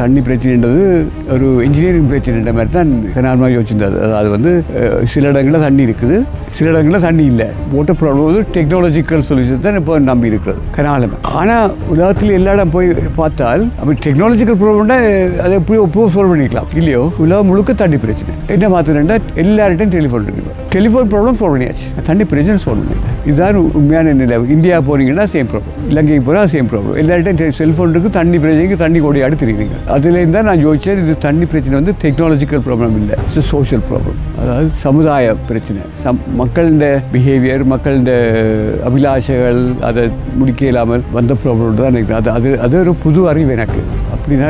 தண்ணி பிரச்சனைன்றது ஒரு இன்ஜினியரிங் பிரச்சனைன்ற மாதிரி தான் நார்மலாக யோசிச்சிருந்தது. அது வந்து சில இடங்களில் தண்ணி இருக்குது. சில இடங்களில் தண்ணி இல்லை. வாட்டர் ப்ராப்ளம் வந்து டெக்னாலஜிக்கல் சொல்யூஷன் தான் இப்போ நம்பி இருக்கிறது. கனாலம். ஆனால் உலகத்தில் எல்லா இடம் போய் பார்த்தால் அப்படி டெக்னாலஜிக்கல் ப்ராப்ளம்னா அதை எப்படி ப்ரூவ் சால்வ் பண்ணிக்கலாம். இல்லையோ உலகம் முழுக்க தண்ணி பிரச்சனை. என்ன மாற்றினா எல்லார்ட்டையும் டெலிஃபோன் இருக்குது டெலிஃபோன் ப்ராப்ளம் சால்வ் பண்ணியாச்சு. தண்ணி பிரச்சனை சால்வ் பண்ணியாச்சு இதுதான் உண்மையான நிலை. இந்தியா போனீங்கன்னா சேம் ப்ராப்ளம் இலங்கைக்கு போனால் சேம் ப்ராப்ளம் எல்லார்ட்டையும் செல்ஃபோன் இருக்குது தண்ணி பிரச்சனைக்கு தண்ணி கொடி அடுத்திருக்கீங்க அதுலேருந்து தான் நான் யோசிச்சேன் இது தண்ணி பிரச்சனை வந்து டெக்னாலஜிக்கல் ப்ராப்ளம் இல்லை. இட்ஸ் சோஷியல் ப்ராப்ளம் அதாவது சமுதாய பிரச்சனை. சம் மக்களோட பிஹேவியர் மக்களோட அபிலாஷைகள் அதை முடிக்க இல்லாமல் வந்த ப்ராப்ளம் தான் நினைக்கிறேன் அது அது அது ஒரு புது அறிவு எனக்கு. அப்படின்னா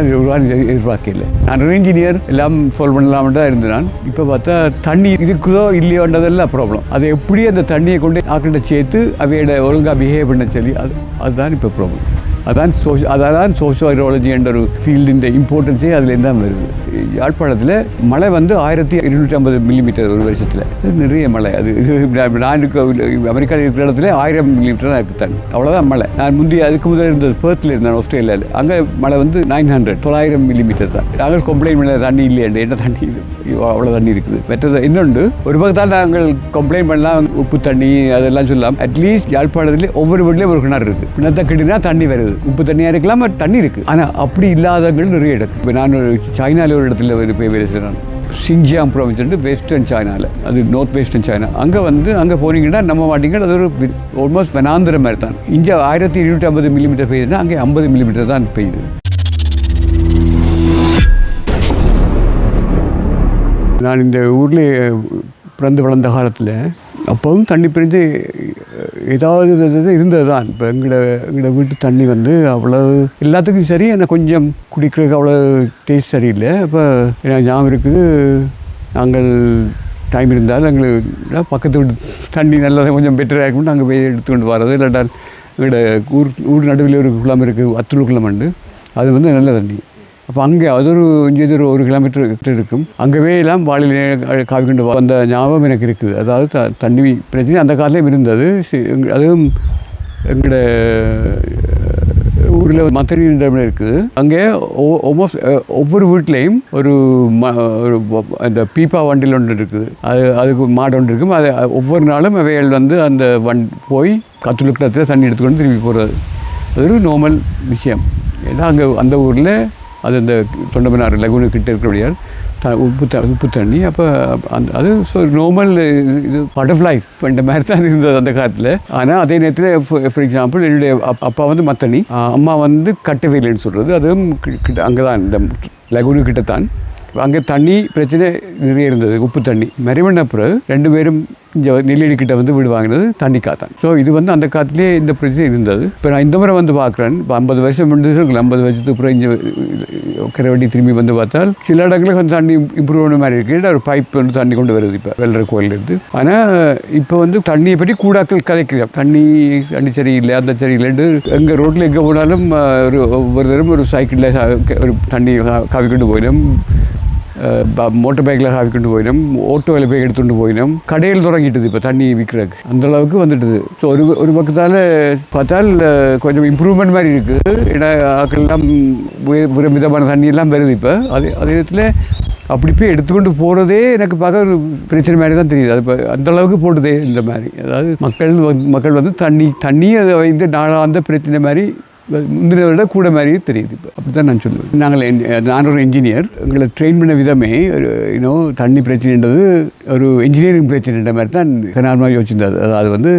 எதிர்பார்க்கல நான் ஒரு இன்ஜினியர் எல்லாம் சால்வ் பண்ணலாம்னு தான் இருந்தேன். நான் இப்போ பார்த்தா தண்ணி இருக்குதோ இல்லையோன்றதெல்லாம் ப்ராப்ளம் அதை எப்படி அந்த தண்ணியை கொண்டு ஆக்கிட்ட சேர்த்து அவையோட ஒழுங்காக பிஹேவ் பண்ண சொல்லி அது அதுதான் இப்போ ப்ராப்ளம் அதான் சோஷ அதான் சோஷியோலஜி என்ற ஒரு ஃபீல்டின் இம்பார்ட்டன்ஸே அதுலேருந்து தான் வருது. யாழ்ப்பாணத்தில் மழை வந்து ஆயிரத்தி இருநூற்றி ஐம்பது மில்லிமீட்டர் ஒரு வருஷத்தில். நிறைய மழை. அது நான் இருக்க அமெரிக்காவில் இருக்கிற இடத்துல ஆயிரம் மில்லிமீட்டர் தான் இருக்குது தண்ணி அவ்வளோதான் மழை. நான் முந்தைய அதுக்கு முதல் இருந்தது பேர்த்தில் இருந்தேன் ஆஸ்திரேலியாவில் அங்கே மழை வந்து நைன் ஹண்ட்ரட் தொள்ளாயிரம் மில்லிமீட்டர் தான். நாங்கள் கம்ப்ளைண்ட் பண்ண தண்ணி இல்லையாண்டு என்ன தண்ணி அவ்வளோ தண்ணி இருக்குது. மற்றது இன்னொன்று ஒரு பக்கத்தால் நாங்கள் கம்ப்ளைண்ட் பண்ணலாம் உப்பு தண்ணி அதெல்லாம் சொல்லலாம் அட்லீஸ்ட் யாழ்ப்பாணத்தில் ஒவ்வொரு வீட்லேயும் ஒரு கிணறு இருக்குது கிணத்தை கட்டினா தண்ணி வருது. உப்பு தண்ணியாக இருக்கலாம் பட் தண்ணி இருக்குது ஆனால் அப்படி இல்லாதவங்கள் நிறைய இடம் இப்போ நான் ஒரு சைனாவில் ஒரு இடத்துல போய் வேலை செய்கிறேன் சிங்ஜியாங் ப்ராவின்ஸ் வெஸ்டர்ன் சைனாவில் அது நார்த் வெஸ்டர்ன் சைனா. அங்கே வந்து அங்கே போனீங்கன்னா நம்ம மாட்டீங்க அது ஒரு ஆல்மோஸ்ட் வெனாந்திரம் மாதிரி தான். இங்கே ஆயிரத்தி இருநூற்றி ஐம்பது மில்லிமீட்டர் பெய்யுதுன்னா அங்கே ஐம்பது மில்லிமீட்டர் தான் பெய்யுது. நான் இந்த ஊரில் பிறந்து வளர்ந்த காலத்தில் அப்போவும் தண்ணி பிரிஞ்சு ஏதாவது இருந்தது தான் இப்போ எங்களோட எங்களோட வீட்டு தண்ணி வந்து அவ்வளோ எல்லாத்துக்கும் சரி ஆனால் கொஞ்சம் குடிக்கிறதுக்கு அவ்வளோ டேஸ்ட் சரியில்லை. இப்போ எனக்கு ஞாபகம் இருக்குது நாங்கள் டைம் இருந்தால் எங்களுக்கு பக்கத்து வீட்டு தண்ணி நல்லா கொஞ்சம் பெட்டராக இருக்கும்னு நாங்கள் போய் எடுத்துக்கொண்டு வர்றது. இல்லாட்டால் எங்களோட ஊர் ஊர் நடுவில் ஒரு குளம் இருக்குது அத்துளு குளம் உண்டு. அது வந்து நல்ல தண்ணி. அப்போ அங்கே அது ஒரு இங்கே ஒரு ஒரு கிலோமீட்டர் கிட்ட இருக்கும். அங்கவே எல்லாம் வாளில் காவி கொண்டு வந்த ஞாபகம் எனக்கு இருக்குது. அதாவது த தண்ணி பிரச்சனை அந்த காலத்துலேயும் இருந்தது. அதுவும் எங்களோட ஊரில் மத்தரின்ற இருக்குது. அங்கே ஆல்மோஸ்ட் ஒவ்வொரு வீட்லேயும் ஒரு ம ஒரு அந்த பீப்பா வண்டியில் ஒன்று இருக்குது. அது அதுக்கு மாடு ஒன்று இருக்கும். அது ஒவ்வொரு நாளும் அவைகள் வந்து அந்த வண் போய் கத்துலுக்கத்தில் தண்ணி எடுத்துக்கொண்டு திரும்பி போகிறது அது ஒரு நார்மல் விஷயம். ஏன்னா அங்கே அந்த ஊரில் அது அந்த தொண்டமனார் லகுனு கிட்ட இருக்கிறபடியால் த உப்பு த உப்பு தண்ணி அப்போ அந்த அது ஸோ நார்மல் இது பார்ட் ஆஃப் லைஃப் அந்த மாதிரி தான் இருந்தது அந்த காலத்தில். ஆனால் அதே நேரத்தில் ஃபார் எக்ஸாம்பிள் என்னுடைய அப்பா வந்து மத்தனி. அம்மா வந்து கட்டவேலைன்னு சொல்கிறது அதுவும் கிட்ட அங்கே தான் இந்த லகுனு கிட்ட தான் அங்கே தண்ணி பிரச்சனை நிறைய இருந்தது உப்பு தண்ணி. மறைவண்ண பிறகு ரெண்டு பேரும் இங்கே நெல்லடி கிட்ட வந்து வீடு வாங்கினது தண்ணி காத்தான். ஸோ இது வந்து அந்த காலத்திலே இந்த பிரச்சனை இருந்தது. இப்போ நான் இந்த முறை வந்து பார்க்குறேன். இப்போ ஐம்பது வருஷம் முடிஞ்சு ஐம்பது வருஷத்துக்கு அப்புறம் இங்கே கரைவண்டி திரும்பி வந்து பார்த்தால் சில இடங்களில் கொஞ்சம் தண்ணி இம்ப்ரூவ் பண்ண மாதிரி இருக்கு. ஒரு பைப் வந்து தண்ணி கொண்டு வருது இப்போ வெள்ளரை கோயிலேருந்து ஆனால் இப்போ வந்து தண்ணியை பற்றி கூடாக்கள் கதைக்கிறோம் தண்ணி தண்ணி சரியில்லை அந்த சரியில்லைன்னு எங்கள் ரோட்டில் எங்கே போனாலும் ஒரு ஒவ்வொரு தரம் ஒரு சைக்கிளில் ஒரு தண்ணி காவி கொண்டு போயிடும். மோட்டர் பைக்கில் ஹாவிக்கொண்டு கொண்டு ஓட்டோவில் போய் எடுத்துகிட்டு போயினோம் கடையில் தொடங்கிட்டது இப்போ தண்ணி விற்கிறதுக்கு அந்த அளவுக்கு வந்துட்டுது ஸோ ஒரு ஒரு பக்கத்தால் பார்த்தால் கொஞ்சம் இம்ப்ரூவ்மெண்ட் மாதிரி இருக்குது ஏன்னா ஆக்கள்லாம் ஒரு விதமான தண்ணியெல்லாம் வருது இப்போ அதே அதே நேரத்தில் அப்படி போய் எடுத்துக்கொண்டு போகிறதே எனக்கு பார்க்க ஒரு பிரச்சனை மாதிரி தான் தெரியுது அது இப்போ அந்த அளவுக்கு போடுதே இந்த மாதிரி அதாவது மக்கள் வந்து- மக்கள் வந்து தண்ணி தண்ணி அதை வந்து நாளாந்த பிரச்சனை மாதிரி முந்தின விட கூட மாதிரியே தெரியுது இப்போ. அப்படி தான் நான் சொல்லுவேன். நாங்கள் நான் ஒரு இன்ஜினியர் எங்களை ட்ரெயின் பண்ண விதமே ஒரு யூனோ தண்ணி பிரச்சனைன்றது ஒரு இன்ஜினியரிங் பிரச்சனைன்ற மாதிரி தான் நார்மலாக யோசிச்சிருந்தது. அதாவது வந்து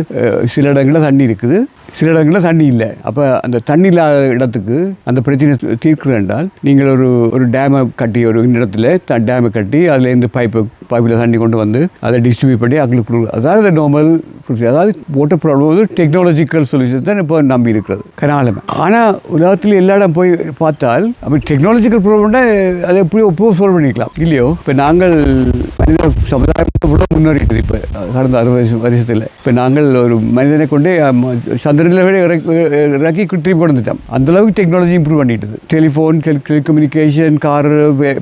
சில இடங்களில் தண்ணி இருக்குது. சில இடங்களில் தண்ணி இல்லை. அப்போ அந்த தண்ணி இல்லாத இடத்துக்கு அந்த பிரச்சனை தீர்க்கிறது என்றால் நீங்கள் ஒரு ஒரு டேமை கட்டி ஒரு இடத்துல த டேமை கட்டி அதுலேருந்து பைப்பு பைப்பில் தண்ணி கொண்டு வந்து அதை டிஸ்ட்ரிபியூட் பண்ணி அக்களுக்கு அதாவது நார்மல் அதாவது வாட்டர் ப்ராப்ளம் வந்து டெக்னாலஜிக்கல் சொல்யூஷன் தான் இப்போ நம்பி இருக்கிறது. கனாலமே. ஆனால் உலகத்தில் எல்லா இடம் போய் பார்த்தால் அப்படி டெக்னாலஜிக்கல் ப்ராப்ளம்னா அதை எப்படி எப்போ சால்வ் பண்ணிக்கலாம். இல்லையோ? இப்போ நாங்கள் மனித சமுதாயம் இவ்வளோ முன்னேறிட்டது இப்போ கடந்த அறுபது வருஷத்தில். இப்போ நாங்கள் ஒரு மனிதனை கொண்டு சந்திரனில் விட இறக்கி இறக்கி திருப்பி கொண்டு வந்துட்டோம் டெக்னாலஜி இம்ப்ரூவ் பண்ணிட்டுது டெலிஃபோன் டெலிகம்யூனிகேஷன் கார்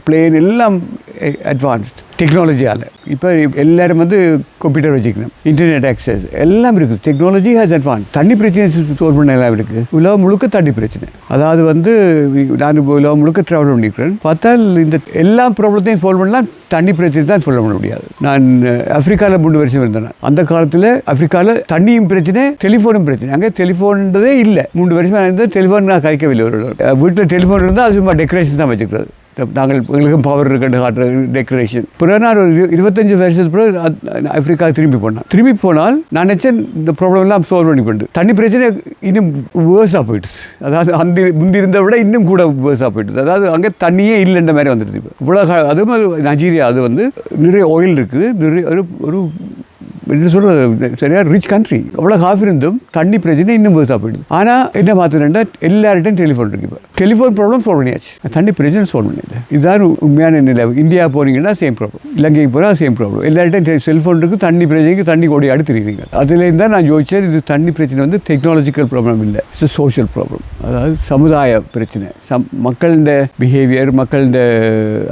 பிளேன் எல்லாம் eh, அட்வான்ஸ்ட் டெக்னாலஜியால் இப்போ எல்லாரும் வந்து கம்ப்யூட்டர் வச்சுக்கணும். இன்டர்நெட் ஆக்சஸ் எல்லாம் இருக்குது. டெக்னாலஜி ஹேஸ் அட்வான்ஸ் தண்ணி பிரச்சனை ஸ்டோர் பண்ண எல்லாம் இருக்குது உலகம் முழுக்க தண்ணி பிரச்சனை. அதாவது வந்து நான் இப்போ உலகம் முழுக்க ட்ராவல் பண்ணிக்கிறேன் பார்த்தால் இந்த எல்லா ப்ராப்ளத்தையும் சால்வ் பண்ணலாம். தண்ணி பிரச்சனை தான் சொல்ல முடியாது. நான் ஆஃப்ரிக்காவில் மூணு வருஷம் இருந்தேன். அந்த காலத்தில் ஆஃப்ரிக்காவில் தண்ணியும் பிரச்சனை டெலிஃபோனும் பிரச்சனை. அங்கே டெலிஃபோன்றதே இல்லை. மூணு வருஷம் நான் டெலிஃபோன் நான் கழிக்கவில்லை ஒரு வீட்டில் டெலிஃபோன் இருந்தால் அது சும்மா டெக்கரேஷன் தான் வச்சுக்கிறது. நாங்கள் எங்களுக்கும் பவர் இருக்குன்னு காட்டுற டெக்கரேஷன் பிறகு நான் ஒரு இரு- இருபத்தஞ்சு வருஷத்துக்கு பிறகு அத்- ஆப்பிரிக்கா திரும்பி போனேன். திரும்பி போனால் நான் நினச்சேன் இந்த ப்ராப்ளம் எல்லாம் சால்வ் பண்ணி கொண்டு தண்ணி பிரச்சனை இன்னும் வேர்ஸாக போயிடுச்சு. அதாவது அந்த முந்தி இருந்த விட இன்னும் கூட வேர்ஸாக போயிடுச்சு. அதாவது அங்கே தண்ணியே இல்லைன்ற மாதிரி வந்துடுது இப்போ. இவ்வளோ கா- அதுவும் நைஜீரியா அது வந்து நிறைய ஆயில் இருக்குது. நிறைய ஒரு ஒரு என்ன சொல்கிறது சரியா ரிச் கண்ட்ரி அவ்வளோ காஃபி இருந்தும் தண்ணி பிரச்சனை இன்னும் பெருசாக போயிடுது ஆனால் என்ன பார்த்துட்டேன்டா எல்லார்ட்டையும் டெலிஃபோன் இருக்கு இப்போ டெலிஃபோன் ப்ராப்ளம் சால்வ் பண்ணியாச்சு தண்ணி பிரச்சனை சால்வ் பண்ணியது இதுதான் உண்மையான நிலை இந்தியா போனீங்கன்னா சேம் ப்ராப்ளம் இலங்கைக்கு போனால் சேம் ப்ராப்ளம் எல்லார்ட்டையும் செல்ஃபோன் இருக்குது தண்ணி பிரச்சனைக்கு தண்ணி கோடி அடுத்துருக்கீங்க அதுலேருந்து தான் நான் யோசிச்சேன் இது தண்ணி பிரச்சனை வந்து டெக்னாலஜிக்கல் ப்ராப்ளம் இல்லை இட்ஸ் சோஷியல் ப்ராப்ளம் அதாவது சமுதாய பிரச்சனை சம் மக்களோட பிஹேவியர் மக்களோட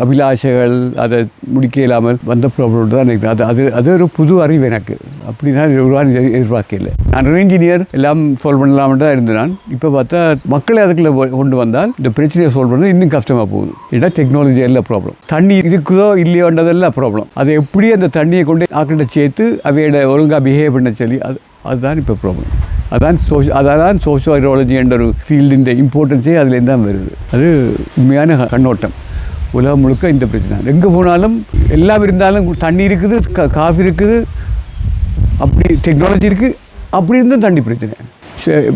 அபிலாஷைகள் அதை முடிக்க இல்லாமல் வந்த ப்ராப்ளம் தான் நினைக்கிறேன் அது அது அது ஒரு புது அறிவு எனக்கு அப்படி நான் ஒரு எதிர்பார்க்கல நான் ஒரு இன்ஜினியர் எல்லாம் சால்வ் பண்ணலாம்னு தான் இருந்தேன். நான் இப்போ பார்த்தா மக்களை அதுக்குள்ள கொண்டு வந்தால் இந்த பிரச்சனையை சால்வ் பண்ணது இன்னும் கஷ்டமாக போகுது. ஏன்னா டெக்னாலஜி எல்லாம் ப்ராப்ளம் தண்ணி இருக்குதோ இல்லையோன்றதெல்லாம் ப்ராப்ளம் அதை எப்படி அந்த தண்ணியை கொண்டு ஆக்கிட்ட சேர்த்து அவையோட ஒழுங்காக பிஹேவ் பண்ண சொல்லி அது அதுதான் இப்போ ப்ராப்ளம் அதான் சோஷ அதான் சோஷியோலஜி என்ற ஒரு ஃபீல்டின் இம்பார்ட்டன்ஸே அதுலேருந்து தான் வருது. அது உண்மையான கண்ணோட்டம். உலகம் முழுக்க இந்த பிரச்சனை எங்கே போனாலும் எல்லாம் இருந்தாலும் தண்ணி இருக்குது கா- காஃபி இருக்குது அப்படி டெக்னாலஜி இருக்குது அப்படி இருந்தும் தண்ணி பிரச்சனை.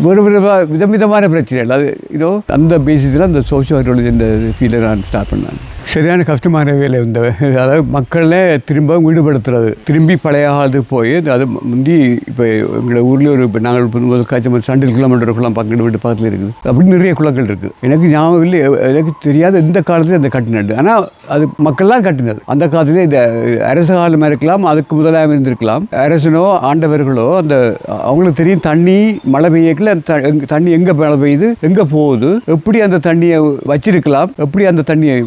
வேறு விதமாக விதம் விதமான பிரச்சனைகள். அது இதோ அந்த பேசிஸில் அந்த சோஷியோலஜி இந்த ஃபீல்டை நான் ஸ்டார்ட் பண்ணேன். சரியான கஷ்டமான வேலை இந்த அதாவது மக்களை திரும்ப ஈடுபடுத்துறது. திரும்பி பழைய காலத்துக்கு போய் அது முந்தி இப்போ எங்களோட ஊரில் ஒரு இப்போ நாங்கள் போது காய்ச்சல் சண்டில் கிலோமீட்டர் குளம் பக்கத்து வீட்டு பக்கத்தில் இருக்குது. அப்படி நிறைய குளங்கள் இருக்குது எனக்கு ஞாபகம் இல்லை எனக்கு தெரியாத இந்த காலத்தில் அந்த கட்டினது. ஆனால் அது மக்கள்லாம் கட்டினது. அந்த காலத்திலே இந்த அரச காலமாக இருக்கலாம் அதுக்கு முதலாக இருந்திருக்கலாம். அரசனோ ஆண்டவர்களோ அந்த அவங்களுக்கு தெரியும் தண்ணி மழை பெய்யக்கில் அந்த த- தண்ணி எங்கே மழை பெய்யுது எங்கே போகுது எப்படி அந்த தண்ணியை வச்சிருக்கலாம் எப்படி அந்த தண்ணியை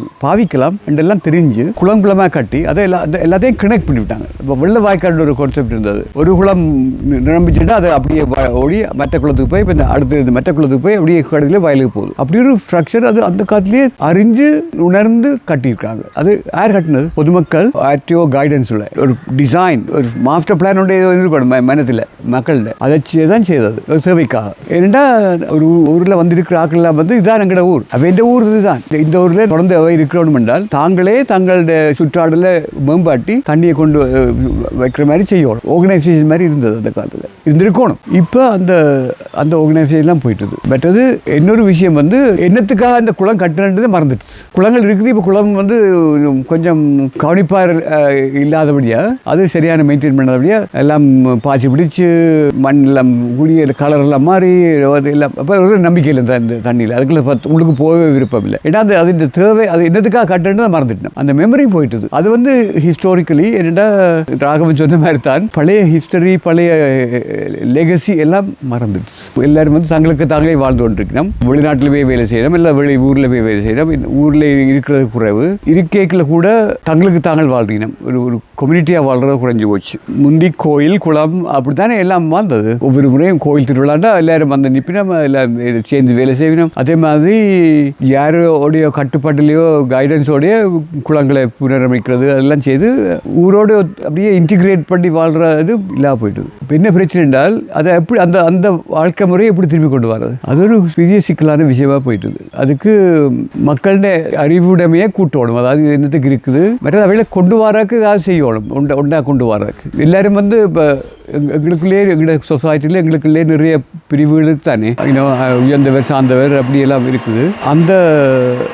பாவிக்கலாம் என்றெல்லாம் தெரிஞ்சு குளம் குளமாக கட்டி அதை எல்லா எல்லாத்தையும் கனெக்ட் பண்ணிவிட்டாங்க இப்போ வெள்ள வாய்க்கால் ஒரு கான்செப்ட் இருந்தது. ஒரு குளம் நிரம்பிச்சுட்டா அதை அப்படியே ஓடி மற்ற குளத்துக்கு போய் இப்போ இந்த அடுத்து இந்த மற்ற குளத்துக்கு போய் அப்படியே கடையில் வயலுக்கு போகுது. அப்படி ஒரு ஸ்ட்ரக்சர் அது அந்த காலத்திலேயே அறிஞ்சு உணர்ந்து கட்டியிருக்காங்க. அது யார் கட்டினது? பொதுமக்கள் ஆர்டிஓ கைடன்ஸ் உள்ள. ஒரு டிசைன் ஒரு மாஸ்டர் பிளான் இருக்கணும் மனத்தில் மக்கள்கிட்ட அதை தான் செய்தது. ஒரு சேவைக்காக. ஏனெண்டா ஒரு ஊரில் வந்திருக்கிற ஆட்கள்லாம் வந்து இதான் எங்களோட ஊர். அப்போ இந்த ஊர் இதுதான்? இந்த- ஊரில் தொடர்ந்து இருக்கிறோன்னு என்றால் தாங்களே தங்களுடைய சுற்றாடல மேம்பாட்டி தண்ணியை கொண்டு வைக்கிற மாதிரி செய்யணும். ஆர்கனைசேஷன் மாதிரி இருந்தது அந்த காலத்தில். இருந்திருக்கணும். இப்போ அந்த அந்த ஆர்கனைசேஷன்லாம் போயிட்டுது. பட் அது இன்னொரு விஷயம் வந்து என்னத்துக்காக அந்த குளம் கட்டினது மறந்துடுச்சு. குளங்கள் இருக்குது இப்போ குளம் வந்து கொஞ்சம் கவனிப்பார் இல்லாதபடியாக அது சரியான மெயின்டைன் பண்ணாதபடியாக எல்லாம் பாய்ச்சி பிடிச்சு மண் எல்லாம் குடிய கலர் மாறி அது எல்லாம் அப்போ ஒரு நம்பிக்கை இல்லை இந்த- தண்ணியில். அதுக்குள்ள பத்து உள்ளுக்கு போகவே விருப்பம் இல்லை. ஏன்னா அது அது இந்த தேவை அது என்னத்துக்காக கட்டுறது மறந்துட்டேன். அந்த மெமரி போயிட்டுது. அது வந்து ஹிஸ்டாரிக்கலி என்னடா ராகவன் சொன்ன மாதிரி தான் பழைய ஹிஸ்டரி பழைய லெகசி எல்லாம் மறந்துடுச்சு. எல்லாரும் வந்து தங்களுக்கு தாங்களே வாழ்ந்து கொண்டிருக்கணும். வெளிநாட்டில் போய் வேலை செய்யணும் இல்லை வெளி ஊரில் போய் வேலை செய்யணும். ஊரில் இருக்கிறது குறைவு இருக்கைக்கில் கூட தங்களுக்கு தாங்கள் வாழ்றீங்க ஒரு ஒரு கம்யூனிட்டியாக வாழ்றது குறைஞ்சி போச்சு. முந்தி கோயில் குளம் அப்படி தானே எல்லாம் வாழ்ந்தது ஒவ்வொரு முறையும் கோயில் திருவிழாண்டா எல்லாரும் வந்து நிற்பினோம் எல்லாம் இது சேர்ந்து வேலை செய்யணும். அதே மாதிரி யாரோடைய கட்டுப்பாட்டிலேயோ கைடன்ஸோடைய குளங்களை புனரமைக்கிறது அதெல்லாம் செய்து ஊரோட அப்படியே இன்டிகிரேட் பண்ணி வாழ்றது இல்லாம போயிட்டுது. இப்போ என்ன பிரச்சனை என்றால் அதை எப்படி அந்த அந்த வாழ்க்கை முறையை எப்படி திரும்பி கொண்டு வர்றது? அது ஒரு பெரிய சிக்கலான விஷயமாக போயிட்டுது. அதுக்கு மக்களோட அறிவுடைமையை கூட்டணும். அதாவது என்னத்துக்கு இருக்குது? மற்றது அவையில கொண்டு வராக்கு ஏதாவது செய்யணும். ஒன்றா கொண்டு வர்றதுக்கு. எல்லாரும் வந்து இப்போ எங்களுக்குள்ளே எங்களோட சொசைட்டியில் எங்களுக்குள்ளே நிறைய பிரிவுகள் தானே. இன்னும் உயர்ந்தவர் சார்ந்தவர் அப்படியெல்லாம் இருக்குது. அந்த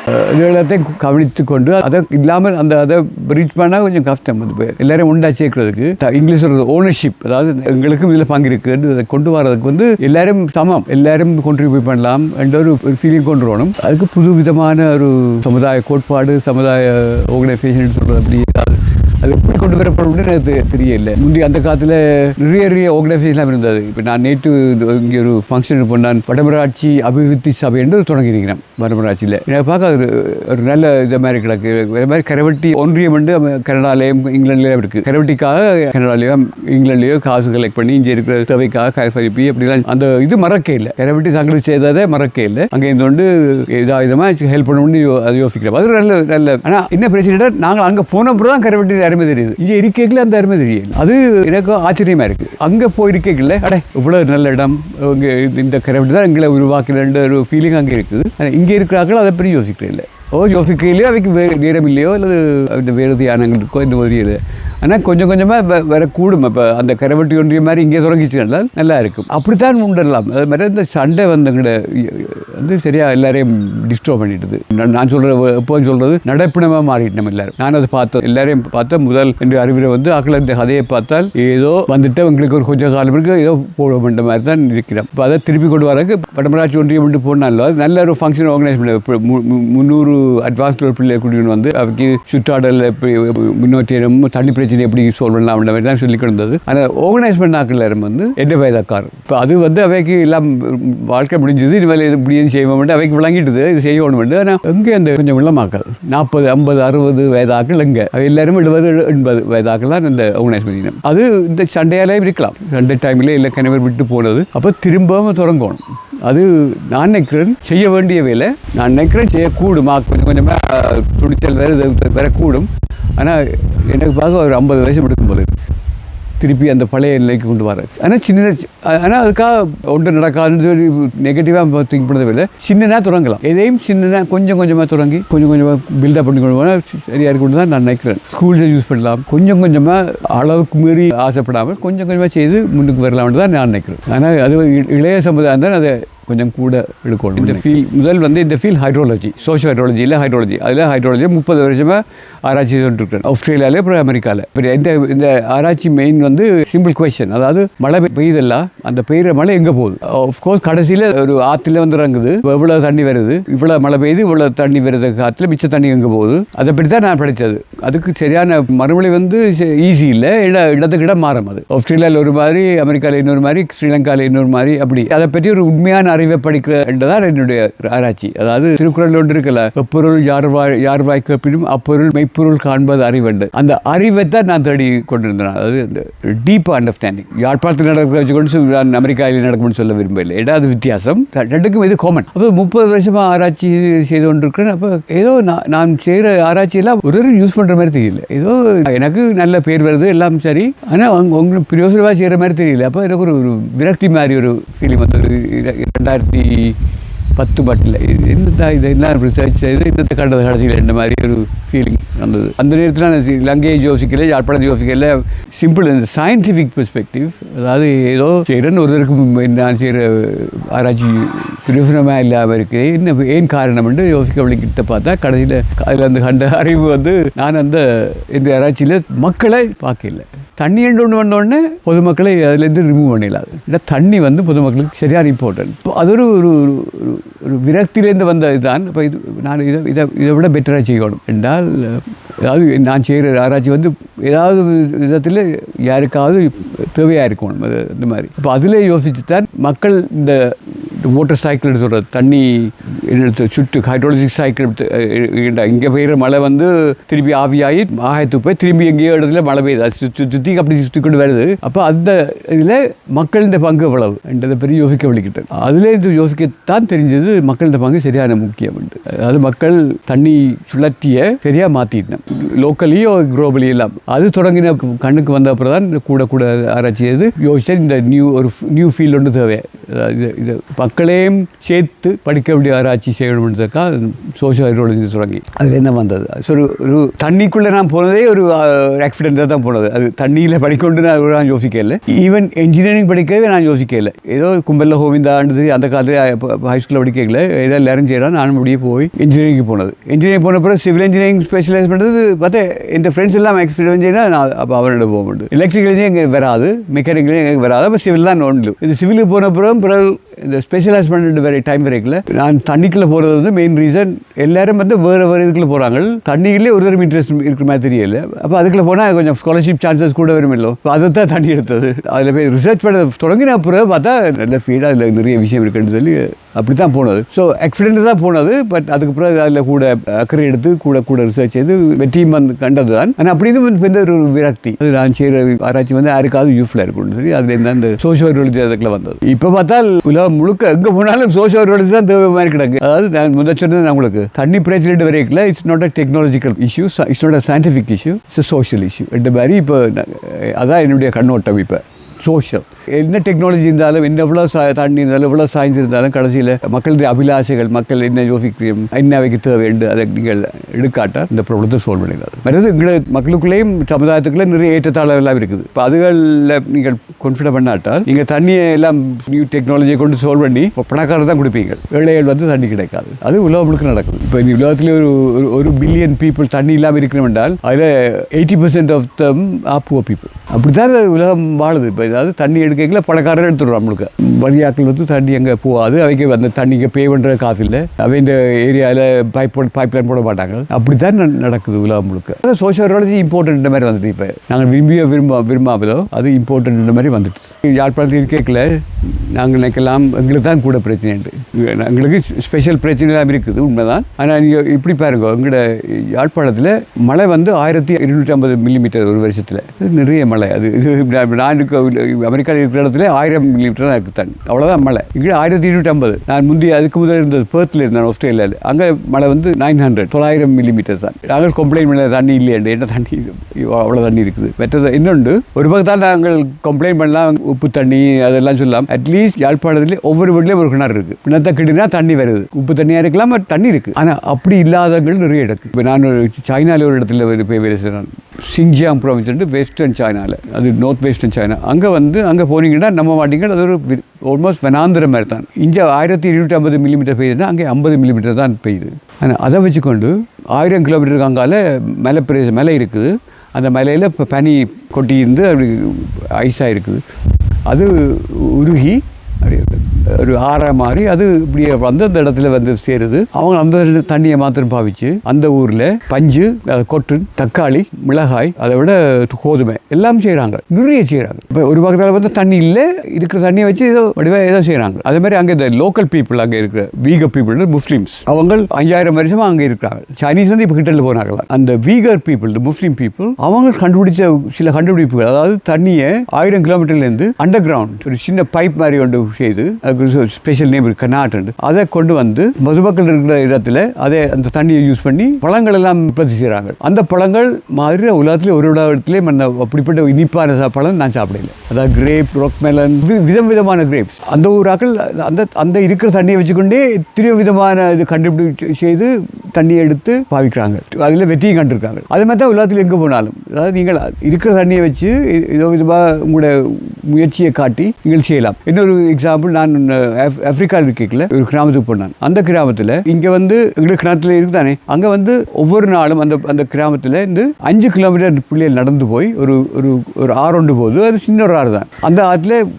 அஹ், எல்லாத்தையும் கவனித்து கொண்டு அதை இல்லாமல் அந்த அதை ரீச் பண்ணால் கொஞ்சம் கஷ்டம் அது எல்லாரும் உண்டா சேர்க்கறதுக்கு இங்கிலீஷ் ஓனர்ஷிப் அதாவது எங்களுக்கும் இதில் பங்கு இருக்குது அதை கொண்டு வரதுக்கு வந்து எல்லாரும் சமம். எல்லாரும் contribute பண்ணலாம் என்ற ஒரு ஃபீலிங் கொண்டு வரணும். அதுக்கு புது விதமான ஒரு சமுதாய கோட்பாடு சமுதாய ஆர்கனைசேஷன் சொல்கிறது அப்படி ஏதாவது அது எப்படி கொண்டு வரப்படும்னு எனக்கு தெரியலை. தெரியல முந்தைய அந்த காலத்தில் நிறைய நிறைய ஆர்கனைசேஷன்லாம் இருந்தது. இப்போ நான் நேற்று இங்கே ஒரு ஃபங்க்ஷன் நான் வடமராட்சி அபிவிருத்தி சபை என்று தொடங்கியிருக்கிறேன் வடமராட்சியில். எனக்கு பார்க்க ஒரு ஒரு நல்ல இது மாதிரி கிடக்கு. இதே மாதிரி கரவட்டி ஒன்றியம் வந்து கனடாலேயும் இங்கிலாந்துலேயும் இருக்குது கரவட்டிக்காக கனடாலேயோ இங்கிலாந்துலேயோ காசு கலெக்ட் பண்ணி இங்கே இருக்கிற தேவைக்காக கசரிப்பி அப்படிலாம் அந்த இது மறக்க இல்லை. கரவட்டி தங்களுக்கு செய்ததை மறக்க இல்லை. அங்கே இருந்து கொண்டு இதாக விதமாக ஹெல்ப் பண்ணணும்னு யோ- அது யோசிக்கிறோம் அது நல்ல நல்ல ஆனால் என்ன பிரச்சனை நாங்கள் அங்கே போன அப்புறம் தான் கரவட்டி அருமை தெரியுது. இங்கே இருக்கேக்கில் அந்த அருமை தெரியல அது எனக்கு ஆச்சரியமாக இருக்குது அங்கே போயிருக்கேக்கில் அடே இவ்வளோ நல்ல இடம் இங்கே இந்த கரவட்டி தான் எங்களை உருவாக்கின ஒரு ஃபீலிங் அங்கே இருக்குது. இங்கே இருக்கிறார்கள் அதை பற்றி யோசிக்கிறேன் இல்லை. ஓ யோசிக்கையிலையோ அவைக்கு வேறு நேரம் இல்லையோ அல்லது அந்த வேறு தியானங்களுக்கோ இந்த தெரியல ஆனால் கொஞ்சம் கொஞ்சமாக வரக்கூடும் இப்போ அந்த கரைவட்டி ஒன்றிய மாதிரி இங்கே தொடங்கிச்சுனால் நல்லா இருக்கும் அப்படித்தான் உண்டரலாம் அது மாதிரி இந்த சண்டை வந்துங்கட வந்து சரியாக எல்லாரையும் டிஸ்டர்ப் பண்ணிடுது நான் நான் சொல்கிற எப்போதும் சொல்கிறது நடப்பினமாக மாறிட்டு நம்ம எல்லாரும். நான் அதை பார்த்தோம் எல்லாரையும் பார்த்தா முதல் என்று அறிவுரை வந்து ஆக்கள் இந்த கதையை பார்த்தால் ஏதோ வந்துட்டு எங்களுக்கு ஒரு கொஞ்சம் காலம் இருக்கு ஏதோ போட வேண்ட மாதிரி தான் இருக்கிறோம் இப்போ அதை திருப்பி கொண்டு வரக்கு வடமராட்சி ஒன்றியம் விட்டு போனாலும் நல்ல ஒரு ஃபங்க்ஷன் ஆர்கனைஸ் பண்ண மு- முந்நூறு அட்வான்ஸ்டு ஒரு பிள்ளை குடிக்கணும் வந்து அவருக்கு சுற்றாடல் எப்படி தண்ணி பிரச்சனை எப்படி சால்வ் பண்ணலாம் அப்படின்ற மாதிரி சொல்லி கொடுத்தது ஆனால் ஆர்கனைஸ் பண்ணாக்கள் வந்து எந்த வயதாக்கார் இப்போ அது வந்து அவைக்கு எல்லாம் வாழ்க்கை முடிஞ்சது இனிமேல் இது இப்படி எதுவும் செய்வோம் அவைக்கு விளங்கிட்டுது இது செய்யணும் ஆனால் எங்கே அந்த கொஞ்சம் உள்ளமாக்கள் நாற்பது ஐம்பது அறுபது வயதாக்கள் எங்கே? அவை எல்லாரும் எழுபது எண்பது வயதாக்கள்லாம் இந்த ஆர்கனைஸ் பண்ணிக்கணும் அது இந்த சண்டையாலே இருக்கலாம். சண்டை டைமில் இல்லை கிணவர் விட்டு போனது. அப்போ திரும்பவும் தொடங்கணும். அது நான் நினைக்கிறேன் செய்ய வேண்டிய வேலை. நான் நினைக்கிறேன் செய்யக்கூடும். கொஞ்சம் கொஞ்சமாக துடித்தல் வேறு வரக்கூடும் ஆனால் எனக்கு பார்க்க ஒரு ஐம்பது வயசு எடுக்கும் போல திருப்பி அந்த பழைய நிலைக்கு கொண்டு வர. ஆனால் சின்ன ஆனால் அதுக்காக ஒன்று நடக்காதுன்னு சொல்லி நெகட்டிவாக திங்க் பண்ணது இல்லை சின்னதாக தொடங்கலாம். எதையும் சின்னதாக கொஞ்சம் கொஞ்சமாக தொடங்கி கொஞ்சம் கொஞ்சமாக பில்டப் பண்ணி கொண்டு போனால் சரியாக இருக்கும்னு தான் நான் நினைக்கிறேன். ஸ்கூலில் யூஸ் பண்ணலாம். கொஞ்சம் கொஞ்சமாக அளவுக்கு மீறி ஆசைப்படாமல் கொஞ்சம் கொஞ்சமாக செய்து முன்னுக்கு வரலாம்னு தான் நான் நினைக்கிறேன். ஆனால் அது இ- இளைய சமுதாயம் தான் அதை கொஞ்சம் கூட எடுக்கணும். இந்த ஃபீல் முதல் வந்து இந்த ஃபீல் ஹைட்ரோலஜி சோஷியோ ஹைட்ரோலஜி இல்லை ஹைட்ரோலஜி அதில் ஹைட்ரோலஜி முப்பது வருஷமாக ஆராய்ச்சி செய்துட்டு இருக்கேன் ஆஸ்திரேலியாவில் அப்புறம் அமெரிக்காவில் இப்போ இந்த இந்த ஆராய்ச்சி மெயின் வந்து சிம்பிள் கொஸ்டின் அதாவது மழை பெய்யுதெல்லாம் அந்த பெய்யுற மழை எங்கே போகுது? ஆஃப்கோர்ஸ் கடைசியில் ஒரு ஆற்றுல வந்து இறங்குது. இவ்வளோ தண்ணி வருது. இவ்வளோ மழை பெய்யுது. இவ்வளோ தண்ணி வருது காற்றுல மிச்ச தண்ணி எங்கே போகுது? அதை பற்றி தான் நான் படித்தது. அதுக்கு சரியான மறுமொழி வந்து ஈஸி இல்லை. இட இடத்துக்கு இடம் மாறும் அது. ஆஸ்திரேலியாவில் ஒரு மாதிரி அமெரிக்காவில் இன்னொரு மாதிரி ஸ்ரீலங்காவில் இன்னொரு மாதிரி அப்படி. அதை பற்றி ஒரு உண்மையான அறிவை படிக்கிற என்றதான் என்னுடைய ஆராய்ச்சி. அதாவது திருக்குறள் ஒன்று இருக்கல எப்பொருள் யார் வாய் யார் கேட்பினும் அப்பொருள் மெய்ப்பொருள் காண்பது அறிவண்டு அந்த அறிவை தான் நான் தேடி கொண்டிருந்தேன். அதாவது இந்த டீப் அண்டர்ஸ்டாண்டிங் யாழ்ப்பாணத்தில் நடக்கிற வச்சுக்கொண்டு நான் அமெரிக்காவில் நடக்கும்னு சொல்ல விரும்பவில்லை. ஏதாவது வித்தியாசம். ரெண்டுக்கும் இது காமன் அப்போ முப்பது வருஷமாக ஆராய்ச்சி செய்து கொண்டிருக்கிறேன். அப்போ ஏதோ நான் நான் செய்கிற ஆராய்ச்சியெல்லாம் ஒரு யூஸ் பண்ணுற மாதிரி தெரியல. ஏதோ எனக்கு நல்ல பேர் வருது எல்லாம் சரி. ஆனால் உங்களுக்கு பிரியோசனமாக செய்கிற மாதிரி தெரியல. அப்போ எனக்கு ஒரு விரக்தி மாதிரி ஒரு ஃபீலிங் வந்து ஒரு ரெண்டாயிரத்தி பத்து பாட்டில். என்னத்தான் இது? எல்லாம் ரிசர்ச் செய்து இந்த கண்டது கடைசியில் இந்த மாதிரி ஒரு ஃபீலிங் வந்தது. அந்த நேரத்தில் நான் லங்கேஜ் இலங்கையை யோசிக்கல யாழ்ப்பாணத்தை யோசிக்கல. சிம்பிள் இந்த சயின்டிஃபிக் பெர்ஸ்பெக்டிவ் அதாவது ஏதோ செய்கிறேன்னு ஒருத்தருக்கு நான் செய்கிற ஆராய்ச்சி பிரயோசனமாக இல்லாமல் இருக்குது என்ன ஏன் காரணம்னு யோசிக்க வழிகிட்ட பார்த்தா கடைசியில் அதில் அந்த கண்ட அறிவு வந்து நான் அந்த இந்த ஆராய்ச்சியில் மக்களை பார்க்கல. தண்ணி என்று ஒன்று வந்தோடனே பொதுமக்களை அதுலேருந்து ரிமூவ் பண்ணிடலாம். இல்லை தண்ணி வந்து பொதுமக்களுக்கு சரியான இம்பார்ட்டன்ட் இப்போ அது ஒரு ஒரு ஒரு- ஒரு விரக்தியிலேருந்து வந்த இதுதான் இப்போ இது நான் இதை இதை இதை விட பெட்டராக செய்யணும். என்றால் அதாவது நான் செய்கிற ஆராய்ச்சி வந்து ஏதாவது விதத்தில் யாருக்காவது தேவையாக இருக்கணும். அது இந்த மாதிரி. இப்போ அதிலே யோசிச்சு தான் மக்கள் இந்த வாட்டர் சைக்கிள் சொல்கிறது தண்ணி எடுத்து சுட்டு ஹைட்ரோலஜிக் சைக்கிள் இங்கே பெய்கிற மழை வந்து திருப்பி ஆவியாகி ஆகாயத்துக்கு போய் திரும்பி எங்கேயோ இடத்துல மழை பெய்யுது. அது சுற்றி சுற்றி அப்படி சுற்றி கொண்டு வருது. அப்போ அந்த இதில் மக்களின் பங்கு எவ்வளவு? என்றதை பற்றி யோசிக்க வழிக்கிட்டேன் அதில் இது யோசிக்கத்தான் தெரிஞ்சது மக்களின் பங்கு சரியான முக்கியம் அதாவது மக்கள் தண்ணி சுழற்சிய சரியாக மாற்றிட்டேன் லோக்கலியோ குளோபலி எல்லாம் அது தொடங்கின கண்ணுக்கு வந்த அப்புறம் தான் கூட கூட ஆராய்ச்சி செய்து யோசிச்சேன் இந்த நியூ ஒரு நியூ ஃபீல்டு ஒன்று தேவை. இது இது மக்களையும் சேர்த்து படிக்க வேண்டிய ஆராய்ச்சி செய்யணுன்றதுக்காக சோஷியல் ஹைட்ரோலஜி தொடங்கி. அதில் என்ன வந்தது? ஒரு ஒரு தண்ணிக்குள்ளே நான் போனதே ஒரு ஆக்சிடென்ட்டாக தான் போனது. அது தண்ணியில் படிக்கொண்டு நான் நான் யோசிக்கல ஈவன் இன்ஜினியரிங் படிக்கவே நான் யோசிக்கல ஏதோ கும்பலில் கோவிந்தாண்டு அந்த காலத்தில் ஹை ஸ்கூலில் படிக்கல ஏதோ எல்லாரும் செய்யலாம் நானும் அப்படியே போய் இன்ஜினியரிங் போனது. இன்ஜினியரிங் போன பிறகு சிவில் இன்ஜினியரிங் ஸ்பெஷலைஸ் பண்ணுறது பார்த்தா என் ஃப்ரெண்ட்ஸ் எல்லாம் ஆக்சிடென்ட் இன்ஜினியர் நான் அப்போ அவரோட போக முடியும் எலக்ட்ரிக்கல் இன்ஜினியரிங் எங்களுக்கு வராது மெக்கானிக்கல் எங்களுக்கு வராது. அப்போ சிவில் தான் ஒன்று இது சிவிலுக்கு போன பிறகு பிறகு இந்த ஸ்பெஷலைஸ் பண்ணிட்டு வர டைம் வரைக்கும் நான் தண்ணிக்குள்ளே போகிறது வந்து மெயின் ரீசன் எல்லாரும் வந்து வேறு வேறு இதுக்குள்ள போகிறாங்க தண்ணிக்குள்ளே ஒரு தரம் இன்ட்ரெஸ்ட் இருக்கிற மாதிரி தெரியல. அப்போ அதுக்குள்ளே போனால் கொஞ்சம் ஸ்காலர்ஷிப் சான்சஸ் கூட வரும் இல்லை அதை தான் தண்ணி எடுத்தது. அதில் போய் ரிசர்ச் பண்ண தொடங்கின அப்புறம் பார்த்தா நல்ல ஃபீடாக அதில் நிறைய விஷயம் இருக்குன்னு சொல்லி அப்படி தான் போனது. ஸோ ஆக்சிடென்ட் தான் போனது. பட் அதுக்கு பிறகு அதில் கூட அக்கறை எடுத்து கூட கூட ரிசர்ச் செய்து வெற்றியும் வந்து கண்டது தான் ஆனால் அப்படின்னு வந்து ஒரு விரக்தி. அது நான் செய்கிற ஆராய்ச்சி வந்து யாருக்காவது யூஸ்ஃபுல்லாக இருக்கும்னு சொல்லி அதுலேருந்து அந்த சோஷியல் அதுக்குள்ளே அதுக்குள்ள வந்தது. இப்போ பார்த்தால் உலக முழுக்க எங்கே போனாலும் சோஷியல் ரியாலிட்டி தான் தேவை மாதிரி கிடக்கு. அதாவது நான் முதல் சொன்னது நான் உங்களுக்கு. தண்ணி பிரச்சனை வரைக்கல it's not a technological issue it's not a scientific issue it's social issue இந்த மாதிரி இப்போ அதான் என்னுடைய கண்ணோட்டம் இப்போ. சோஷியல் என்ன டெக்னாலஜி இருந்தாலும் என்ன எவ்வளோ சா தண்ணி இருந்தாலும் எவ்வளோ சயின்ஸ் இருந்தாலும் கடைசியில் மக்களுடைய அபிலாஷைகள் மக்கள் என்ன யோசிக்கிறோம் என்ன அவைக்கு தேவை அதை நீங்கள் எடுக்காட்டால் இந்த ப்ராப்ளத்தை சால்வ் பண்ணிடாது மற்றது எங்களை மக்களுக்குள்ளேயும் சமுதாயத்துக்குள்ளே நிறைய ஏற்றத்தாழ்வு எல்லாம் இருக்குது. இப்போ அதுகளில் நீங்கள் கான்ஃபிடன்ட் பண்ணாட்டால் நீங்கள் தண்ணியை எல்லாம் நியூ டெக்னாலஜியை கொண்டு சால்வ் பண்ணி இப்போ பணக்காரர் தான் கொடுப்பீங்க. ஏழைகள் வந்து தண்ணி கிடைக்காது. அது உலகம் நடக்கும். இப்போ இந்த உலகத்தில் ஒரு ஒரு- பில்லியன் பீப்புள் தண்ணி இல்லாமல் இருக்கணும் என்றால் அதில் eighty percent of them of poor people அப்படி தான் உலகம் வாழுது. இப்போ ஏதாவது தண்ணி எடுக்க கேட்கல பணக்காரர் எடுத்துடுறோம் நம்மளுக்கு வழியாக்கள் வந்து தண்ணி அங்கே போகாது அவைக்கு அந்த தண்ணிக்கு பே பண்ணுற காசு இல்லை. அவை இந்த ஏரியாவில் பைப் பைப் லைன் போட மாட்டாங்க. அப்படி தான் நடக்குது உலகம் முழுக்க. சோஷியலாஜி இம்பார்ட்டன்ட் மாதிரி வந்துட்டு இப்போ. நாங்கள் விரும்பியோ விரும்ப விரும்பாமலோ அது இம்பார்ட்டன்ட் மாதிரி வந்துட்டு. யாழ்ப்பாணத்தில் கேட்கல. நாங்கள் நினைக்கலாம். எங்களுக்கு தான் கூட பிரச்சனைண்டு எங்களுக்கு ஸ்பெஷல் பிரச்சனை இருக்குது உண்மைதான். ஆனால் நீங்கள் இப்படி பாருங்க. எங்களோட யாழ்ப்பாணத்தில் மழை வந்து ஆயிரத்தி இருநூற்றி ஐம்பது மில்லிமீட்டர் ஒரு வருஷத்தில். நிறைய மழை. அது இது நான் நான் இருக்க அமெரிக்காவில் இருக்கிற இடத்துல ஆயிரம் லிட்டராக தான் இருக்குது தண்ணி. அவ்வளோதான் மழை. இங்கே ஆயிரத்தி இருநூற்றி ஐம்பது நான் முந்தி அதுக்கு முதல் இருந்தது பேர்த்தில் இருந்தேன் ஆஸ்திரேலியாவில் அங்கே மழை வந்து நைன் ஹண்ட்ரட் தொள்ளாயிரம் மில்லிமீட்டர் தான். நாங்கள் கம்ப்ளைண்ட் பண்ண தண்ணி இல்லையாண்டு என்ன தண்ணி? அவ்வளோ தண்ணி இருக்குது. மற்றது இன்னொன்று ஒரு பக்கத்தால் நாங்கள் கம்ப்ளைண்ட் பண்ணலாம் உப்பு தண்ணி அதெல்லாம் சொல்லலாம். அட்லீஸ்ட் யாழ்ப்பாணத்தில் ஒவ்வொரு வீட்லேயும் ஒரு கிணறு இருக்குது கிணத்தை கிட்டினா தண்ணி வருது. உப்பு தண்ணியாக இருக்கலாம் தண்ணி இருக்குது ஆனால் அப்படி இல்லாதவங்கள் நிறைய இடக்கு இப்போ நான் ஒரு சைனாவில் ஒரு இடத்துல போய் வேலை செய்கிறேன் சிங்ஜியாங் ப்ராவின்ஸ் வெஸ்டர்ன் சைனாவில் அது நார்த் வெஸ்டர்ன் சைனா அங்கே வந்து அங்கே போனீங்கன்னா நம்ப மாட்டீங்க அது ஒரு ஆல்மோஸ்ட் வனாந்திர மாதிரி தான் இங்கே ஆயிரத்தி இருநூற்றி ஐம்பது மில்லிமீட்டர் பெய்யுதுன்னா அங்கே ஐம்பது மில்லிமீட்டர் தான் பெய்யுது. ஆனால் அதை வச்சுக்கொண்டு ஆயிரம் கிலோமீட்டருக்கு அங்கால மலை பிரதேசம் மலை இருக்குது. அந்த மலையில் இப்போ பனி கொட்டி இருந்து அப்படி ஐஸாக இருக்குது. அது உருகி அப்படி ஒரு ஆற மாதிரி அது இப்படியே அந்தந்த இடத்துல வந்து சேருது. அவங்க அந்த தண்ணியை மாத்திரம் பாவிச்சு அந்த ஊரில் பஞ்சு கொட்டு தக்காளி மிளகாய் அதை விட கோதுமை எல்லாம் செய்கிறாங்க நிறைய செய்கிறாங்க இப்போ ஒரு பக்கத்தில் வந்து தண்ணி இல்லை இருக்கிற தண்ணியை வச்சு ஏதோ வடிவாக ஏதோ செய்கிறாங்க அதே மாதிரி அங்கே இந்த லோக்கல் பீப்புள் அங்கே இருக்கிற வீக பீப்புள் முஸ்லீம்ஸ். அவங்க ஐயாயிரம் வருஷமாக அங்கே இருக்கிறாங்க. சைனீஸ் வந்து இப்போ கிட்டல போனாங்களா அந்த வீகர் பீப்புள் முஸ்லீம் பீப்புள் அவங்க கண்டுபிடிச்ச சில கண்டுபிடிப்புகள் அதாவது தண்ணியை ஆயிரம் கிலோமீட்டர்லேருந்து அண்டர் கிரவுண்ட் ஒரு சின்ன பைப் மாதிரி ஒன்று செய்து அதுக்கு ஸ்பெஷல் நேம் இருக்குது கனாட்டு அதை கொண்டு வந்து மதுமக்கள் இருக்கிற இடத்துல அதை அந்த தண்ணியை யூஸ் பண்ணி பழங்கள் எல்லாம் உற்பத்தி செய்கிறாங்க அந்த பழங்கள் மாதிரி உலகத்தில் ஒரு இடத்துலேயே மன்ன அப்படிப்பட்ட இனிப்பான பழம் நான் சாப்பிடல அதாவது கிரேப் ராக் மெலன் விதம் விதமான கிரேப்ஸ் அந்த ஊராக்கள் அந்த அந்த இருக்கிற தண்ணியை வச்சுக்கொண்டே எத்தனையோ விதமான இது கண்டுபிடி செய்து தண்ணியை எடுத்து பாவிக்கிறாங்க. அதில் வெற்றியும் கண்டிருக்காங்க. அதே மாதிரி தான் உலகத்தில் எங்கே போனாலும். அதாவது நீங்கள் இருக்கிற தண்ணியை வச்சு ஏதோ விதமாக உங்களோட முயற்சியை காட்டி நீங்கள் செய்யலாம். இன்னொரு எக்ஸாம்பிள் நான் ஆப்- uh, இருக்கல ஒரு கிராமத்துக்கு போனான். அந்த கிராமத்தில் இங்கே வந்து எங்களுக்கு கிராமத்தில் இருக்குதானே? அங்கே வந்து ஒவ்வொரு நாளும் அந்த அந்த கிராமத்தில் இருந்து அஞ்சு கிலோமீட்டர் பிள்ளைகள் நடந்து போய் ஒரு ஒரு ஒரு ஆறு ஒன்று போகுது. அது சின்ன ஒரு ஆறு தான் அந்த ஆற்றுல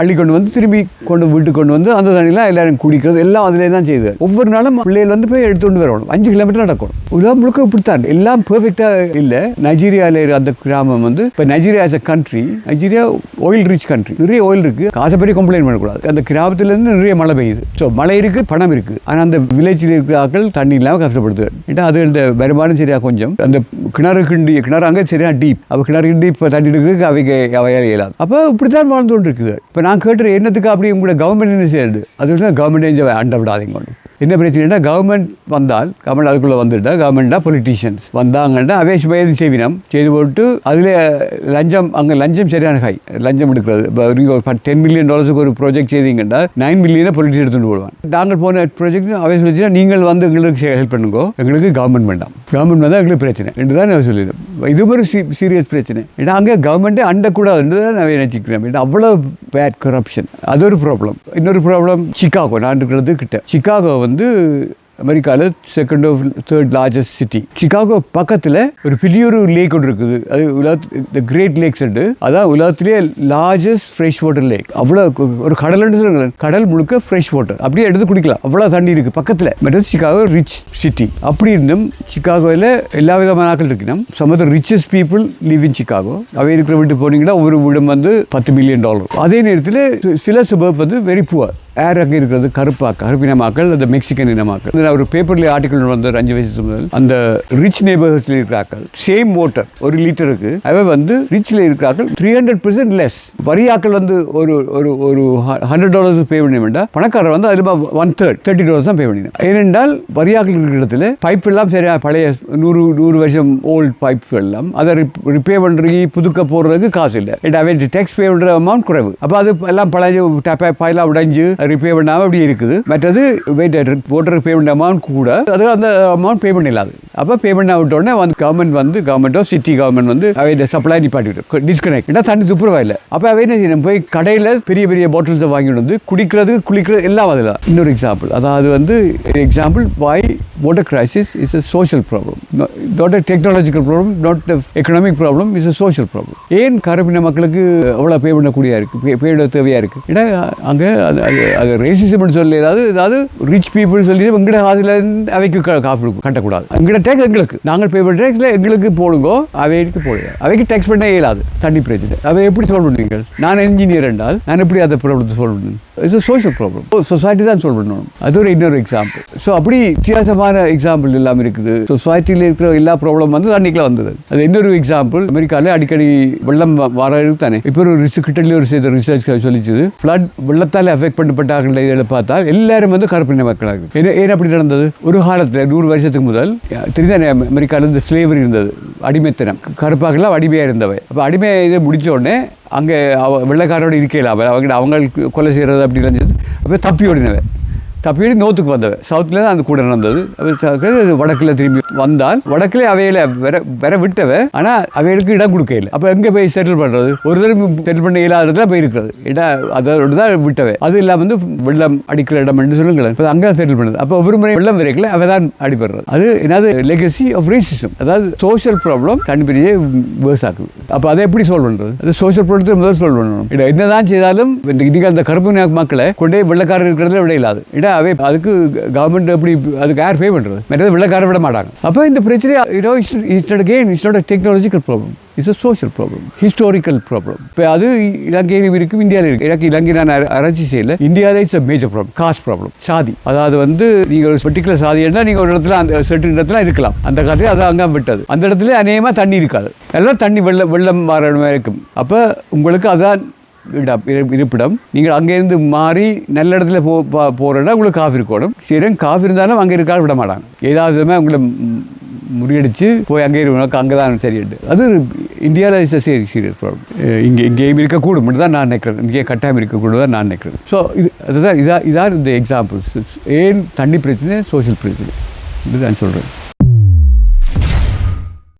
அள்ளி கொண்டு வந்து திரும்பி கொண்டு வீட்டுக்கு கொண்டு வந்து அந்த தண்ணியெலாம் எல்லாரும் குடிக்கிறது எல்லாம் அதிலே தான் செய்யுது ஒவ்வொரு நாளும் பிள்ளைகள் வந்து போய் எடுத்து கொண்டு வரணும். அஞ்சு கிலோமீட்டர் நடக்கணும். உலகம் முழுக்க இப்படித்தான் எல்லாம் பெர்ஃபெக்டாக இல்லை. நைஜீரியாவில் அந்த கிராமம் வந்து இப்போ Nigeria as a country Nigeria oil rich country நிறைய ஆயில் இருக்குது காசை பற்றி கம்ப்ளைண்ட் பண்ணக்கூடாது. அந்த கிராமத்துலேருந்து நிறைய மழை பெய்யுது. ஸோ மழை இருக்குது பணம் இருக்குது ஆனால் அந்த வில்லேஜில் இருக்கிற ஆக்கள் தண்ணி இல்லாமல் கஷ்டப்படுது ஏன்னா அது இந்த வருமானம் சரியா கொஞ்சம். அந்த கிணறு கிண்டி கிணறு அங்கே சரியா டீப் அப்போ கிணறு கிண்டி இப்போ தண்ணி எடுக்கிறதுக்கு அவைக்கு அவையால் இயலாது. அப்போ இப்படித்தான் வாழ்ந்து கொண்டு இருக்குது இப்போ நான் கேட்டுற என்னத்துக்கு அப்படி உங்களோட கவர்மெண்ட் என்ன செய்யுது? அது வந்து கவர்மெண்ட் அண்ட விடாதீங்க ஒன்று என்ன பிரச்சனைனா கவர்மெண்ட் வந்தால் கவர்மெண்ட் அதுக்குள்ளே வந்துட்டால் கவர்மெண்ட்னா பொலிட்டீஷியன்ஸ் வந்தாங்கன்னா அவேஷ் பயது செய்வினம். செய்து போட்டு அதில் லஞ்சம் அங்கே லஞ்சம் சரியான ஹை லஞ்சம் எடுக்கிறது. இப்போ நீங்கள் ஒரு டென் மில்லியன் டாலர்ஸுக்கு ஒரு ப்ராஜெக்ட் செய்தீங்கன்னா நைன் மில்லியனை பொலிட்டிக்ஸ் எடுத்துகிட்டு போடுவான் நாங்கள் போன ப்ராஜெக்ட் அவேஷ் வச்சுன்னா நீங்கள் வந்து எங்களுக்கு ஹெல்ப் பண்ணுங்க. எங்களுக்கு கவர்மெண்ட் வேண்டாம். கவர்மெண்ட் வந்தால் எங்களுக்கு பிரச்சனை என்று தான் நான் சொல்லிடுறேன் இது ஒரு சீரியஸ் பிரச்சனை. ஏன்னா அங்கே கவர்மெண்ட்டே அண்டக்கூடாதுன்னு தான் நான் நினச்சிக்கிறேன். ஏன்னா அவ்வளோ பேட் கரப்ஷன் அது ஒரு ப்ராப்ளம் இன்னொரு ப்ராப்ளம் சிக்காகோ நான் இருக்கிறது கிட்ட. சிக்காகோ வந்து அமெரிக்காவில் second of third largest city Chicago பக்கத்தில் ஒரு பெரிய ஒரு லேக் ஒன்று இருக்குது. அது உலகத்து கிரேட் லேக்ஸ் உண்டு. அதான் உலகத்திலேயே லார்ஜஸ்ட் ஃப்ரெஷ் வாட்டர் லேக் அவ்வளோ ஒரு கடல்னு என்று கடல் முழுக்க ஃப்ரெஷ் வாட்டர் அப்படியே எடுத்து குடிக்கலாம். அவ்வளோ தண்ணி இருக்குது பக்கத்தில். மற்றது சிகாகோ ரிச் சிட்டி அப்படி இருந்தும் சிகாகோவில் எல்லா விதமான ஆக்கள் இருக்கணும் some of the richest people live in Chicago அவை இருக்கிற வீட்டு போனீங்கன்னா ஒரு வீடும் வந்து பத்து மில்லியன் டாலர் அதே நேரத்தில் சில சுபப் வந்து வெரி புவர் ஏர் இருக்கிறது கருப்பா கருப்பினமாக்கள் அந்த மெக்சிகன் இனமாக்கள் ஒரு பேப்பர்ல ஆர்டிக்கல் வந்து அஞ்சு வயசு முதல். அந்த ரிச் நெய்பர்ஹுட்ஸில் இருக்கிறார்கள். சேம் வாட்டர் ஒரு லிட்டருக்கு அவை வந்து ரிச்சில் இருக்கிறார்கள் த்ரீ ஹண்ட்ரட் பர்சன்ட் லெஸ் வரியாக்கள் வந்து ஒரு ஒரு ஒரு ஹண்ட்ரட் டாலர்ஸ் பே பண்ண வேண்டாம் பணக்காரர் வந்து அதில் ஒன் தேர்ட் தேர்ட்டி டாலர்ஸ் தான் பே பண்ணினேன். ஏனென்றால் வரியாக்கள் இருக்கிற இடத்துல பைப் எல்லாம் சரியா பழைய நூறு நூறு வருஷம் ஓல்ட் பைப்ஸ் எல்லாம் அதை ரிப்பேர் பண்ணுறதுக்கு புதுக்க போடுறதுக்கு காசு இல்லை. டேக்ஸ் பே பண்ணுற அமௌண்ட் குறைவு. அப்போ அது எல்லாம் பழைய பையெல்லாம் உடைஞ்சு ரிப்பே பண்ணாமல் அப்படி இருக்குது. மற்றது வெயிட் ஓட்டர் பே பண்ண அமௌண்ட் கூட. அது அந்த அமௌண்ட் பே பண்ணிடலாது. அப்போ பே பண்ண விட்டோடனே வந்து கவர்மெண்ட் வந்து கவர்மெண்ட்டோ சிட்டி கவர்மெண்ட் வந்து அவை சப்ளை நிப்பாட்டி டிஸ்கனெக்ட் ஏன்னா தண்ணி துப்புரவா இல்லை அப்போ அவை என்ன செய்யணும் போய் கடையில் பெரிய பெரிய பாட்டில்ஸை வாங்கிட்டு வந்து குடிக்கிறதுக்கு குளிக்கிறது எல்லாம் அதில். இன்னொரு எக்ஸாம்பிள் அதாவது வந்து example why water crisis is a social problem not a technological problem not economic problem is a social problem ஏன் கருப்பின மக்களுக்கு அவ்வளோ பே பண்ணக்கூடியா இருக்குது பே பே தேவையாக இருக்குது ஏன்னா அங்கே அது ரேசிசம்னு சொல்லி ஏதாவது ஏதாவது ரிச் பீப்புள் சொல்லி எங்கட காதில் அவைக்கு க- காசு கொடுக்கும் கட்டக்கூடாது. எங்கட டேக்ஸ் எங்களுக்கு. நாங்கள் பே பண்ணுற டேக்ஸில் எங்களுக்கு போடுங்கோ அவைக்கு போடுங்க அவைக்கு டேக்ஸ் பண்ண இயலாது. தண்ணி பிரச்சனை. அவை எப்படி சொல்ல நீங்கள்? நான் என்ஜினியர் என்றால் நான் எப்படி அந்த ப்ராப்ளத்தை சொல்ல முடியும் இட்ஸ் சோஷியல் ப்ராப்ளம் சொசைட்டி தான் சொல்ல பண்ணணும். அது ஒரு இன்னொரு எக்ஸாம்பிள் ஸோ அப்படி வித்தியாசமான எக்ஸாம்பிள் இல்லாமல் இருக்குது. சொசைட்டியில் இருக்கிற எல்லா ப்ராப்ளம் வந்து தண்ணிக்குள்ள வந்தது. அது இன்னொரு எக்ஸாம்பிள் அமெரிக்காவில் அடிக்கடி வெள்ளம் வர தானே. இப்போ ஒரு ரிசர்ச் ஒரு செய்த ரிசர்ச் சொல்லிச்சு. ஃப்ளட் வெள்ளத்தால் அஃபெக்ட் பண்ணப்பட்டார்கள் இதில் பார்த்தால் எல்லாரும் வந்து கருப்பின மக்களாக. இருக்கு ஏன் ஏன் அப்படி நடந்தது? ஒரு காலத்தில் நூறு வருஷத்துக்கு முதல் தெரியுதானே அமெரிக்காவில் இந்த ஸ்லேவர் இருந்தது. அடிமைத்தனம். கருப்பாக்கெல்லாம் அடிமையாக இருந்தவை. அப்போ அடிமை இதை முடித்த உடனே அங்கே அவ வெள்ளைக்காரோட இருக்கையில் அவ அவங்க அவங்களுக்கு கொலை செய்கிறது அப்படிலாம் சொல்லி அப்போ தப்பி ஓடினவை. தப்பி நோத்துக்கு வந்தவன் சவுத்தில் தான் அந்த கூட நடந்தது. வடக்கில் திரும்பி வந்தால் வடக்கில் அவையில வர வர விட்டவ ஆனால் அவைகளுக்கு இடம் கொடுக்கல அப்போ எங்கே போய் செட்டில் பண்ணுறது ஒரு தடவை செட்டில் பண்ண இயலாத போய் இருக்கிறது. இடம் அதோட தான் விட்டவை. அது இல்லாமல் வந்து வெள்ளம் அடிக்கிற இடம் என்று சொல்லுங்களேன். இப்போ அங்கே செட்டில் பண்ணுது. அப்போ ஒரு முறை வெள்ளம் வரைக்கல அவ தான் அடிபடுறது. அது என்னது? லெகசி ஆஃப் ரேசிசம் அதாவது சோஷியல் ப்ராப்ளம் கண்டுபிடியே வேர்ஸ் ஆகுது அப்போ அதை எப்படி சால்வ் பண்ணுறது அது சோஷியல் ப்ராப்ளத்தை முதல் சால்வ் பண்ணணும். என்னதான் செய்தாலும் இந்த இன்னைக்கு அந்த கருப்பு மக்களை கொண்டே வெள்ளக்காரர் இருக்கிறதுல விட இல்லாது. இடம் அவை அதுக்கு கவர்மெண்ட் எப்படி அதுக்கு யார் பே பண்ணுறது மற்றது வெள்ளக்கார விட மாட்டாங்க. அப்போ இந்த பிரச்சனை you know it's it's not again it's not a technological problem it's a social problem historical problem இப்போ அது இலங்கையிலும் இருக்கும் இந்தியாவில் இருக்கு எனக்கு இலங்கை நான் ஆர- செய்யல. இந்தியாவில் it's a major problem caste problem சாதி. அதாவது வந்து நீங்கள் ஒரு பர்டிகுலர் சாதி இருந்தால் நீங்கள் ஒரு இடத்துல அந்த செட்டு இடத்துல இருக்கலாம். அந்த காலத்தில் அது அங்கே விட்டது. அந்த இடத்துல அநேகமாக தண்ணி இருக்காது. எல்லாம் தண்ணி வெள்ளம் வெள்ளம் வர இருக்கும். அப்போ உங்களுக்கு அதான் இடம் இரு- இருப்பிடம். நீங்கள் அங்கேருந்து மாறி நல்ல இடத்துல போ பா- போகிறேன்னா உங்களுக்கு காஃபி இருக்கணும். சரி காஃபி இருந்தாலும் அங்கே இருக்காது விட மாட்டாங்க. ஏதாவது விதமாக உங்களை முறியடித்து முறியடிச்சு போய் அங்கே உனக்கு அங்கே தான் சரிட்டு அது இந்தியாவில் இஸ் சரி சீரியஸ் ப்ராப்ளம் இங்கே இங்கேயும் இருக்கக்கூடும். தான் நான் நினைக்கிறேன். இங்கே கட்டாயம் இருக்கக்கூடும் தான் நான் நினைக்கிறேன். ஸோ இது அதுதான் இதாக இதான் இந்த எக்ஸாம்பிள்ஸ் ஏன் தண்ணி பிரச்சனை சோஷியல் பிரச்சனை? இதுதான் சொல்கிறேன்